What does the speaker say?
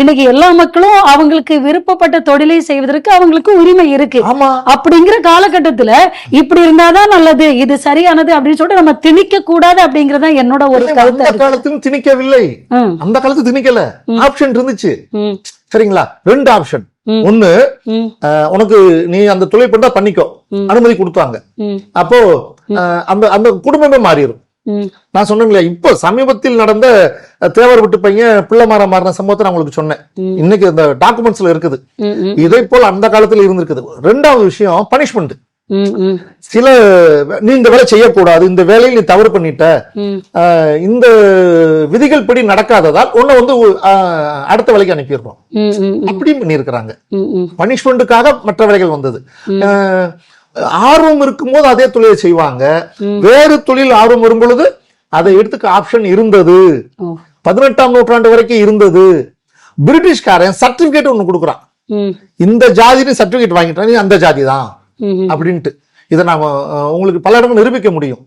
இன்னைக்கு எல்லா மக்களும் அவங்களுக்கு விருப்பப்பட்ட தொழிலை செய்வதற்கு அவங்களுக்கு உரிமை இருக்கு. அப்படிங்கிற காலகட்டத்துல இப்படி இருந்தாதான் நல்லது இது சரியானது அப்படின்னு சொல்லிட்டு நம்ம திணிக்க கூடாது அப்படிங்கறதா என்னோட ஒரு கருத்து அந்த காலத்திலும் திணிக்கவில்லை. அந்த காலத்து திணிக்கல. ஆப்ஷன் இருந்துச்சு. சரிங்களா? ரெண்டு ஆப்ஷன். ஒண்ணு உனக்கு நீ அந்த தொழில் பண்ணா பண்ணிக்கோ. அனுமதி கொடுத்தாங்க அப்போ அந்த அந்த குடும்பமே மாறிடும் நான் இல்லையா இப்போ சமீபத்தில் நடந்த தேவர் விட்டு பையன் பிள்ளைமார மாறின சம்பவத்தை நான் உங்களுக்கு சொன்னேன். இன்னைக்கு இந்த டாக்குமெண்ட்ஸ்ல இருக்குது. இதை போல் அந்த காலத்துல இருந்திருக்குது. ரெண்டாவது விஷயம் பனிஷ்மெண்ட். சில நீ இந்த வேலை செய்யக்கூடாது. இந்த வேலையில் நீ தவறு பண்ணிட்ட. இந்த விதிகள் படி நடக்காததால் உன்னை வந்து அடுத்த வேலைக்கு அனுப்பிடுறோம். அப்படியும் பண்ணியிருக்கிறாங்க. பனிஷ்மெண்ட்டுக்காக மற்ற வேலைகள் வந்தது. ஆர்வம் இருக்கும்போது அதே தொழிலை செய்வாங்க. வேறு தொழில் ஆர்வம் வரும் பொழுது அதை எடுத்துக்க ஆப்ஷன் இருந்தது. பதினெட்டாம் நூற்றாண்டு வரைக்கும் இருந்தது. பிரிட்டிஷ்காரன் சர்டிபிகேட் ஒண்ணு கொடுக்குறான். இந்த ஜாதின்னு சர்டிபிகேட் வாங்கிட்டான். அந்த ஜாதி தான். அப்படின்ட்டு. இதை நாம உங்களுக்கு பல இடங்கள் நிரூபிக்க முடியும்.